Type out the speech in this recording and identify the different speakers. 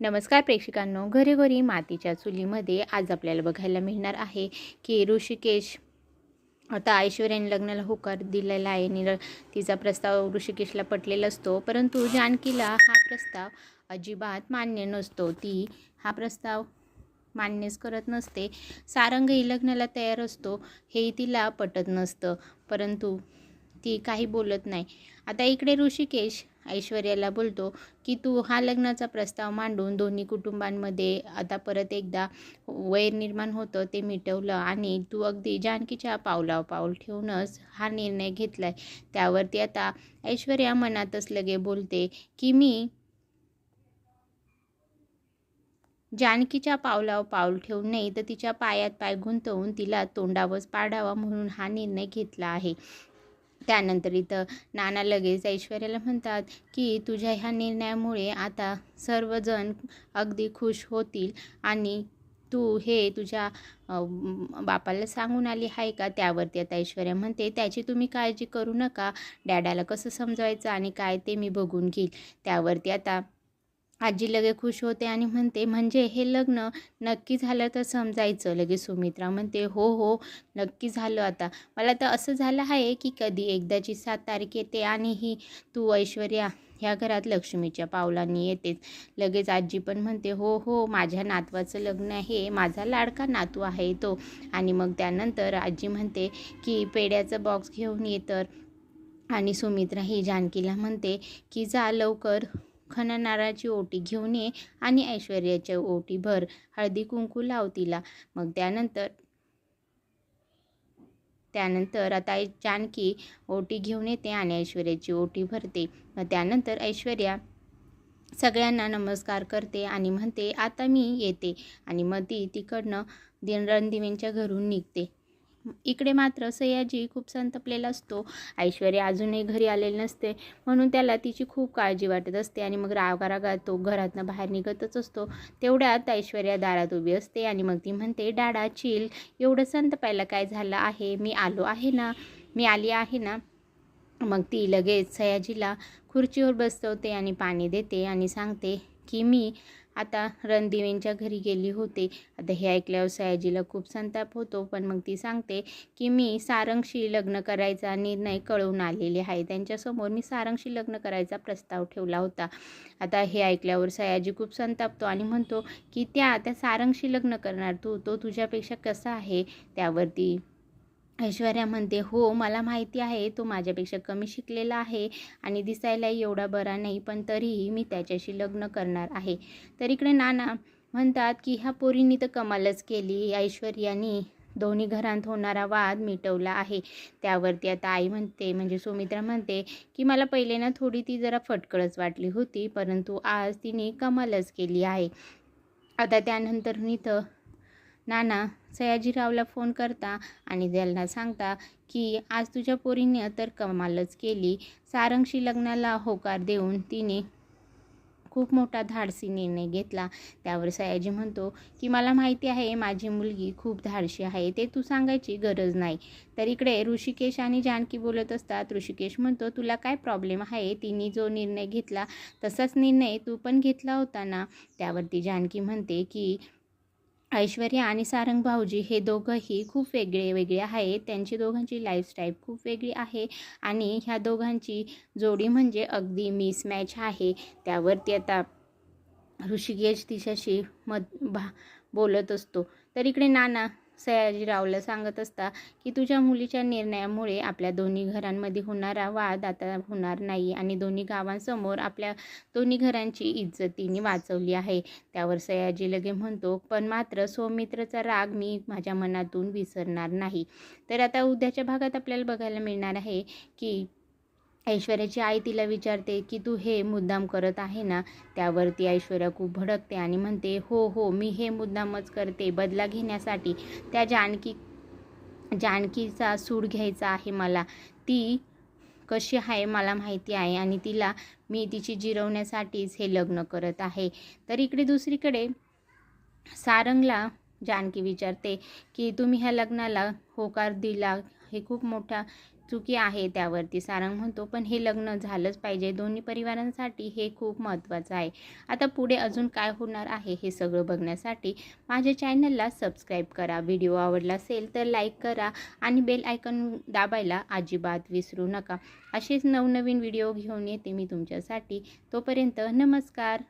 Speaker 1: नमस्कार प्रेक्षकांनो घरोघरी मातीच्या चुलीमध्ये आज आपल्याला बघायला मिळणार आहे की ऋषिकेश आता ऐश्वर्याने लग्नाला होकार दिलेला आहे. आणि तिचा प्रस्ताव ऋषिकेशला पटलेला असतो परंतु जानकीला हा प्रस्ताव अजिबात मान्य नसतो. ती हा प्रस्ताव मान्यच करत नसते. सारंगही लग्नाला तयार असतो हेही तिला पटत नसतं. परंतु ती काही बोलत नाही. आता इकडे ऋषिकेश ऐश्वर्याला बोलतो की तू हा लग्नाचा प्रस्ताव मांडून दोन्ही कुटुंबांमध्ये आता परत एकदा वैर निर्माण होतं ते मिटवलं आणि तू अगदी जानकीच्या पावलाव पाऊल ठेवूनच हा निर्णय घेतला आहे त्यावरती आता ऐश्वर्या मनातच लगे बोलते की मी जानकीच्या पावलावर पाऊल ठेवून नाही तर तिच्या पायात पाय गुंतवून तिला तोंडावच पाडावा म्हणून हा निर्णय घेतला आहे. त्यानंतर इथं नाना लगेच ऐश्वर्याला म्हणतात की तुझ्या ह्या निर्णयामुळे आता सर्वजण अगदी खुश होतील आणि तू हे तुझ्या बापाला सांगून आली आहे का? त्यावरती आता ऐश्वर्या म्हणते त्याची तुम्ही काळजी करू नका. डॅडाला कसं समजवायचं आणि काय ते मी बघून घेईल. त्यावरती आता आजी लगे खुश होते आणि म्हणते म्हणजे हे लग्न नक्की झालं तर समजायचं लगेच सुमित्रा म्हणते हो हो नक्की झालं आता. मला तर असं झालं आहे की कधी एकदाची सात तारीख येते आणि ही तू ऐश्वर्या ह्या घरात लक्ष्मीच्या पावलांनी येतेच लगेच आजी पण म्हणते हो हो माझ्या नातवाचं लग्न आहे माझा लाडका नातू आहे तो. आणि मग त्यानंतर आजी म्हणते की पेड्याचं बॉक्स घेऊन ये तर. आणि सुमित्रा ही जानकीला म्हणते की जा लवकर खननाराची ओटी घेऊन ये आणि ऐश्वर्याच्या ओटी भर. हळदी कुंकू लाव तिला. मग त्यानंतर त्यानंतर आता जानकी ओटी घेऊन येते आणि ऐश्वर्याची ओटी भरते. मग त्यानंतर ऐश्वर्या सगळ्यांना नमस्कार करते आणि म्हणते आता मी येते. आणि मग ती तिकडनं दिन रणदिवेंच्या घरून निघते. इकडे मात्र सयाजी खूप संतपलेला असतो. ऐश्वर्या अजूनही घरी आलेली नसते. म्हणून त्याला तिची खूप काळजी वाटत असते आणि मग रागारागात तो घरातनं बाहेर निघतच असतो. तेवढ्यात ऐश्वर्या दारात उभी असते आणि मग ती म्हणते डाडा चिल. एवढं संतपायला काय झालं आहे? मी आलो आहे ना? मी आली आहे ना? मग ती लगेच सयाजीला खुर्चीवर बसवते आणि पाणी देते आणि सांगते की मी आता रणदिवेंच्या घरी गेली होते. आता हे ऐकल्यावर सयाजीला खूप संताप होतो पण मग ती सांगते की मी सारंगशी लग्न करायचा निर्णय कळवून आलेले आहे. त्यांच्यासमोर मी सारंगशी लग्न करायचा प्रस्ताव ठेवला होता. आता हे ऐकल्यावर सयाजी खूप संतापतो आणि म्हणतो की त्या त्या सारंगशी लग्न करणार तू. तो तुझ्यापेक्षा कसा आहे? त्यावरती ऐश्वर्या म्हणते हो मला माहिती आहे तो माझ्यापेक्षा कमी शिकलेला आहे आणि दिसायलाही एवढा बरा नाही पण तरीही मी त्याच्याशी लग्न करणार आहे. तर इकडे नाना म्हणतात की ह्या पोरींनी तर कमालच केली. ऐश्वर्यानी दोन्ही घरांत होणारा वाद मिटवला आहे. त्यावरती आता आई म्हणते म्हणजे सुमित्रा म्हणते की मला पहिले ना थोडी ती जरा फटकळच वाटली होती परंतु आज तिने कमालच केली आहे. आता त्यानंतर इथं नाना सयाजीरावला फोन करता आणि त्यांना सांगता की आज तुझ्या पोरीने तर कमालच केली. सारंगशी लग्नाला होकार देऊन तिने खूप मोठा धाडसी निर्णय घेतला. त्यावर सयाजी म्हणतो की मला माहिती आहे माझी मुलगी खूप धाडशी आहे. ते तू सांगायची गरज नाही. तर इकडे ऋषिकेश आणि जानकी बोलत असतात. ऋषिकेश म्हणतो तुला काय प्रॉब्लेम आहे? तिने जो निर्णय घेतला तसाच निर्णय तू पण घेतला होता ना? त्यावरती जानकी म्हणते की ऐश्वर्या आणि सारंग भाऊजी हे दोघंही खूप वेगळे वेगळे आहेत. त्यांची दोघांची लाईफस्टाईल खूप वेगळी आहे आणि ह्या दोघांची जोडी म्हणजे अगदी मिसमॅच आहे. त्यावरती आता ऋषिकेश तिच्याशी मत भा बोलत असतो. तर इकडे नाना सयाजीरावला सांगत असता की तुझ्या मुलीच्या निर्णयामुळे आपल्या दोन्ही घरांमध्ये होणारा वाद आता होणार नाही आणि दोन्ही गावांसमोर आपल्या दोन्ही घरांची इज्जतीने वाचवली आहे. त्यावर सयाजी लगे म्हणतो पण मात्र सौमित्रचा राग मी माझ्या मनातून विसरणार नाही. तर आता उद्याच्या भागात आपल्याला बघायला मिळणार आहे की ऐश्वर्याची आई तिला विचारते की तू हे मुद्दाम करत आहे ना? त्यावरती ऐश्वर्या खूप भडकते आणि म्हणते हो हो मी हे मुद्दामच करते. बदला घेण्यासाठी त्या जानकी जानकीचा सूड घ्यायचा आहे मला. ती कशी आहे मला माहिती आहे आणि तिला मी तिची जिरवण्यासाठीच हे लग्न करत आहे. तर इकडे दुसरीकडे सारंगला जानकी विचारते की तुम्ही ह्या लग्नाला होकार दिला? हे खूप मोठा चुकी आहे त्यावरती. सारंग म्हणतो पण हे लग्न झालंच पाहिजे. दोन्ही परिवारांसाठी हे खूप महत्त्वाचं आहे. आता पुढे अजून काय होणार आहे हे सगळं बघण्यासाठी माझ्या चॅनलला सबस्क्राईब करा. व्हिडिओ आवडला असेल तर लाईक करा आणि बेल आयकन दाबायला अजिबात विसरू नका. असेच नवनवीन व्हिडिओ घेऊन येते मी तुमच्यासाठी. तोपर्यंत नमस्कार.